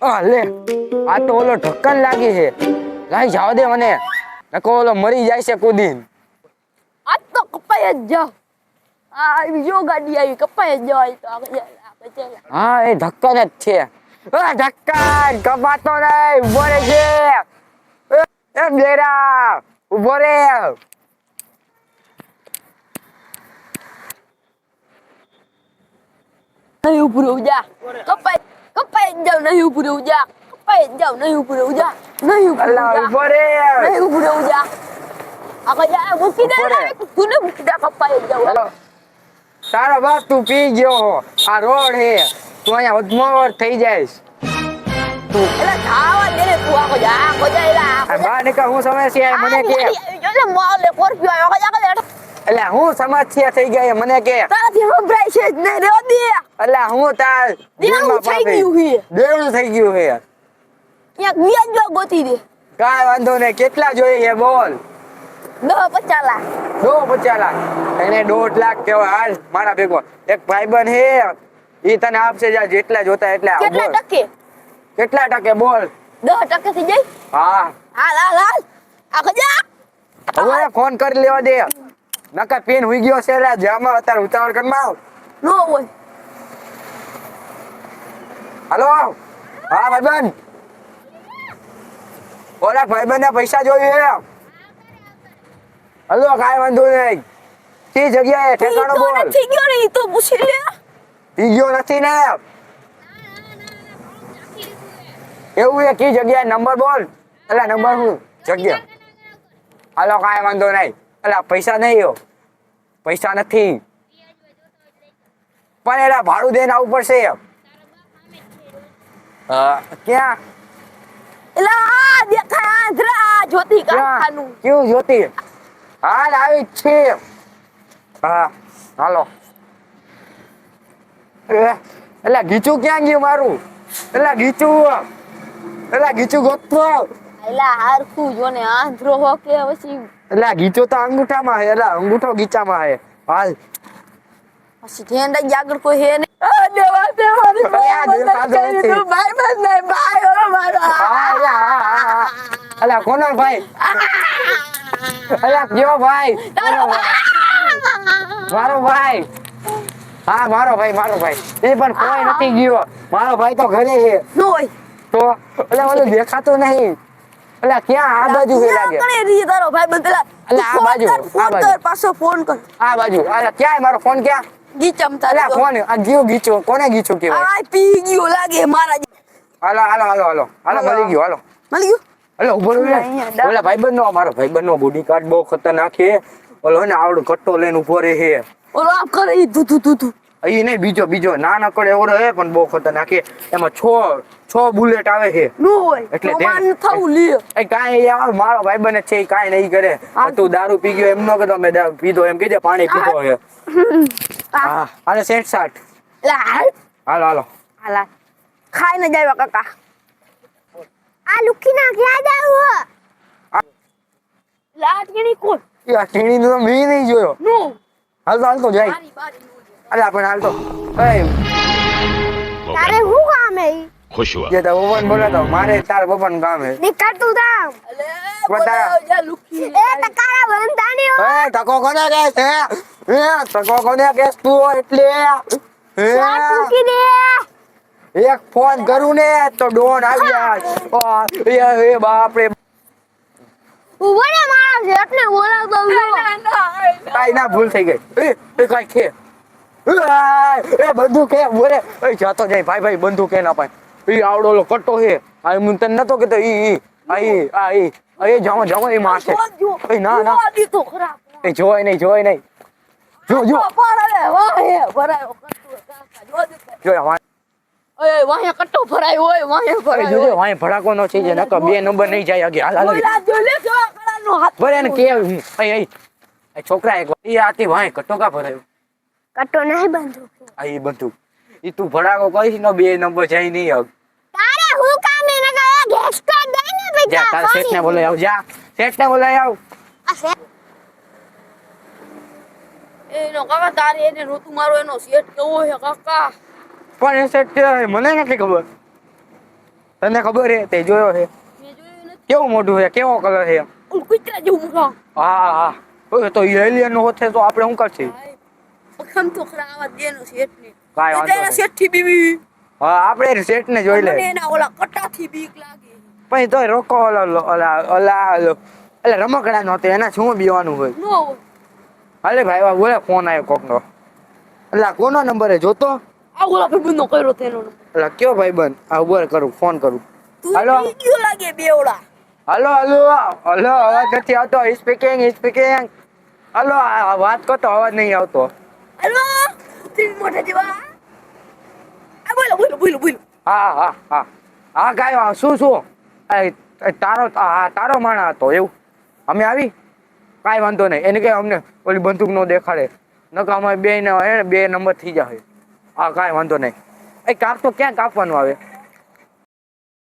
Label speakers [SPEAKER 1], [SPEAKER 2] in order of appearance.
[SPEAKER 1] લે આ તો ઓલો ઢક્કન લાગી છે. લાઈ જાવ દે મને. નકો ઓલો મરી જાય છે કુદીન.
[SPEAKER 2] આ તો કપાઈ જ જાવ. આ બીજો જો ગાડી આવી કપાઈ જ જાય તો.
[SPEAKER 1] હા એ ઢક્કન જ છે. આ ઢક્કન કપાતો નહીં ઊભો રે છે એ, બેરા ઊભો રે.
[SPEAKER 2] નહીં ઉપર જા જ. જાવ નહીં ઉપર ઉજા નહીં ઉપર
[SPEAKER 1] અલ્લા
[SPEAKER 2] ઉજા
[SPEAKER 1] ઊભો રે
[SPEAKER 2] નહીં ઉપર ઉજા આગળ જા મૂકી દે
[SPEAKER 1] ઉપર
[SPEAKER 2] ને તું મૂકી દે કપાઈ જ જાવ
[SPEAKER 1] હેલો તારો બાપ તું પી ગયો આ રોડ હે તું અહીંયા વધમોવર થઈ જાઈશ
[SPEAKER 2] એટલે ખાવા દે ને તું આગળ જા આગળ જા એલા
[SPEAKER 1] આ
[SPEAKER 2] આગળ જા
[SPEAKER 1] બા નીકળ હું સમસ્યા મને કે
[SPEAKER 2] એટલે મોલ આવ્યો આગળ જા
[SPEAKER 1] એટલે હું સમસ્યા થઈ ગયા મને કે
[SPEAKER 2] તારાથી સંભળાય છે જ નહીં રેવા દે
[SPEAKER 1] એટલે હું તાર
[SPEAKER 2] દેવનું થઈ ગયું છે
[SPEAKER 1] દેવું થઈ ગયું છે
[SPEAKER 2] ક્યાંક વ્યાજ જો ગોતી દે.
[SPEAKER 1] કાય વાંધો ને કેટલા જોઈએ છે બોલ.
[SPEAKER 2] દો પચાસ લાખ.
[SPEAKER 1] દો પચાસ લાખ. એને દોઢ લાખ કેવા હાલ મારા ભેગો. એક ભાઈબંધ હે. એ તને આપશે જા જેટલા જોતા એટલા.
[SPEAKER 2] કેટલા ટકે?
[SPEAKER 1] કેટલા ટકે બોલ.
[SPEAKER 2] દસ ટકે થઈ જાય
[SPEAKER 1] હા.
[SPEAKER 2] હાલ હાલ હાલ. આખો જા
[SPEAKER 1] હવે ફોન કરી લેવા દે. નકા પેન હુઈ ગયો છે રે જામાં અત્યારે ઉતાવળ કરમાં
[SPEAKER 2] નો હોય.
[SPEAKER 1] હાલો? હા ભાઈબંધ. ઓલા ભાઈબંધ ને પૈસા જોઈએ હલો કાંઈ વાંધો નહીં. તે જગ્યાએ ઠેકાણો બોલ.
[SPEAKER 2] નથી ગયો ને તો પૂછી લે.
[SPEAKER 1] થઈ ગયો નથી ને. એવું એ કી જગ્યાએ નંબર બોલ. એટલે નંબર હું જગ્યા. હાલો કાંઈ વાંધો નહીં. એટલે પૈસા નહીં હો પૈસા નથી. પણ એના ભાડું દેને આવવું પડશે હા, ક્યાં?
[SPEAKER 2] એટલે આ દેખાય આંધ્રા જ્યોતિ કારખાનું.
[SPEAKER 1] કેવું જ્યોતિ? હાલ આવી છે હા હાલો. એટલે ગીચું ક્યાં ગયું મારું? એટલે ગીચું એટલે ગીચું ગોતતો
[SPEAKER 2] એટલે હારખું જો ને આંધ્રો હો કે પછી
[SPEAKER 1] એટલે ગીચો તો અંગૂઠામાં હે એટલે અંગૂઠો ગીચામાં હે. હાલ.
[SPEAKER 2] પછી ધ્યાન રાખી આગળ કોઈ હે નહીં. દેવા ભાઈ નહીં ભાઈ મારો.
[SPEAKER 1] એટલે. એટલે કોનો ભાઈ? એટલે કયો ભાઈ? મારો ભાઈ. હા મારો ભાઈ મારો ભાઈ. એ પણ કોઈ નથી ગયો. મારો ભાઈ તો ઘરે છે.
[SPEAKER 2] હોય
[SPEAKER 1] તો એટલે બધું દેખાતું નહીં. એટલે ક્યાં આ બાજુ લાગે
[SPEAKER 2] રી તારો ભાઈ બદલા
[SPEAKER 1] અલા, આ બાજુ, આ બાજુ.
[SPEAKER 2] પાછો ફોન કર.
[SPEAKER 1] આ બાજુ. એટલે ક્યાં મારો ફોન ક્યાં?
[SPEAKER 2] જી ચમતા
[SPEAKER 1] એટલે આ ગયો ગીચો કોને ગીચો કહેવાય?
[SPEAKER 2] આ પી ગયો લાગે મારા
[SPEAKER 1] હાલો હાલો હાલો હાલો. હાલો મળી ગયો હાલો.
[SPEAKER 2] મળી ગયો?
[SPEAKER 1] હાલો ઊભો રહે ઓલા ભાઈબંધ નો મારો ભાઈબંધ નો બોડી કાર્ડ બહુ ખતરનાક છે. ઓલો ને આવડો કટ્ટો લઈને ઊભો રહે છે.
[SPEAKER 2] ઓલો આમ કરે ઈ ધુ ધુ ધુ
[SPEAKER 1] અહીં નહીં બીજો બીજો ના નકડે એવડો હે પણ બહુ ખતરનાક એમાં છ છ બુલેટ આવે છે.
[SPEAKER 2] નો હોય.
[SPEAKER 1] એટલે
[SPEAKER 2] થવું લે.
[SPEAKER 1] એ કાંઈ યાર મારો જ છે કાંઈ નહીં કરે. તું દારૂ પી ગયો એમ ન કે મેં પીધો એમ કીધે પાણી પીધો છે. હા હાલો સેટ સાઠ હાલો હાલો
[SPEAKER 2] હાલ ખાઈ ને જાય કાકા આ લુખી ના ગયા જાવ લાટણી કોણ
[SPEAKER 1] લાટણી નો મે નહીં જોયો
[SPEAKER 2] નો
[SPEAKER 1] હાલતો જાય અરે આપણે હાલ તો
[SPEAKER 3] તારે શું કામ હે
[SPEAKER 4] ખુશ હુઆ
[SPEAKER 1] જે તો ઓવન બોલાતો મારે તાર બપન કામ હે
[SPEAKER 3] નીકળ તું
[SPEAKER 2] તામ
[SPEAKER 1] અલે
[SPEAKER 2] બોલાવ
[SPEAKER 3] એ તકારા બંધાણી
[SPEAKER 1] એ તકો કોને કહે છે એ ટકો કોને કેસ તું એટલે? એ
[SPEAKER 3] મૂકી દે.
[SPEAKER 1] એક ફોન કરું ને તો ડોન આવી જાય. એ બાપ રે
[SPEAKER 3] ઊભો મારો.
[SPEAKER 1] કાઈ ના ભૂલ થઈ ગઈ. એ એ કાઈ ખે એ, હે બોરે એ જાતો જાય. ભાઈ ભાઈ બંધુ કે ના પાય એ આવડો ઓલો કટ્ટો હે આ હું તને નતો કેતો ઈ ઈ આઈ એ જાઓ જાઓ એ મારશે. એ ના ના. એ જોય નહીં જોય નહીં. જો જો
[SPEAKER 2] પાડે વાહ હે ભરાયો કટ્ટો કાકા જો દીધો
[SPEAKER 1] જો વાય
[SPEAKER 2] ઓય વાહે કટ્ટો ભરાયો ઓય વાહે
[SPEAKER 1] જોજો
[SPEAKER 2] ભરાયો
[SPEAKER 1] વાય ભડાકો નો થઈ જાય નકર બે નંબર નહીં જાય આગે હાલ હાલ
[SPEAKER 2] ઓય રાત જો લે જો કળાનો હાથ
[SPEAKER 1] ભરે ને કે હું એ એ એ છોકરા એક ઈ આતી વાય કટોકા ભરાયો
[SPEAKER 3] કટ્ટો નહીં બાંધો
[SPEAKER 1] આ ઈ બંદૂક ઈ તું ભડાકો કહીશ ને બે નંબર જાય નહીં આવ
[SPEAKER 3] તારે હું કામ એને કહે ગેસ તો દઈ ને
[SPEAKER 1] જા
[SPEAKER 3] પૈસા
[SPEAKER 1] તાર શેઠ ને બોલાય આવ જા શેઠ ને બોલાય આવ
[SPEAKER 3] આ શેઠ
[SPEAKER 2] એનો કાકા તારે એને રોતું મારો એનો સેટ કેવો છે કાકા?
[SPEAKER 1] પણ એ શેઠ મને નથી ખબર. તને ખબર હે તે જોયો
[SPEAKER 2] નથી.
[SPEAKER 1] કેવું મોઢું છે? કેવો કલર
[SPEAKER 2] છે કુતરા જેવું મુખા
[SPEAKER 1] હા હા. ઓય તો એલિયન હોતે તો આપણે શું કરશે?
[SPEAKER 2] પખમ તો ખરા આવા દેનો સેટ ને
[SPEAKER 1] કાઈ વાંધો.
[SPEAKER 2] શેઠથી બીવી.
[SPEAKER 1] હા આપણે સેટ ને જોઈ લે
[SPEAKER 2] મને એના ઓલા કટાથી બીક લાગે.
[SPEAKER 1] પણ તો રોકો ઓલા ઓલા ઓલા એટલે રમકડા નો એના શું બીવાનું હોય?
[SPEAKER 2] નો
[SPEAKER 1] હાલે ભાઈ વા બોલે ફોન આવ્યો કોકનો. એટલે કોનો નંબર હે જોતો?
[SPEAKER 2] આ ઓલા ભાઈ નો કર્યો તેનો
[SPEAKER 1] એટલે કયો ભાઈ બંધ આ ઊભો કરું ફોન કરું. હાલો.
[SPEAKER 2] બી લાગે બેવડા
[SPEAKER 1] હલો હલો હાલો અવાજ નથી આવતો. સ્પીકિંગ સ્પીકિંગ હલો આ વાત કરતો અવાજ નહીં આવતો.
[SPEAKER 2] હાલો તીન મોઢા જેવા આ બોલો બોલો બોલો બોલો.
[SPEAKER 1] હા હા હા. હા કાંઈ વા- શું શું? તારો હા તારો માણા હતો એવું. અમે આવી? કાંઈ વાંધો નહીં. એને કંઈ અમને ઓલી બંદૂક નો દેખાડે. નકા અમે બે બે નંબર થઈ જાય હા, કાંઈ વાંધો નહીં. એ કાપ તો ક્યાં કાપવાનું આવે?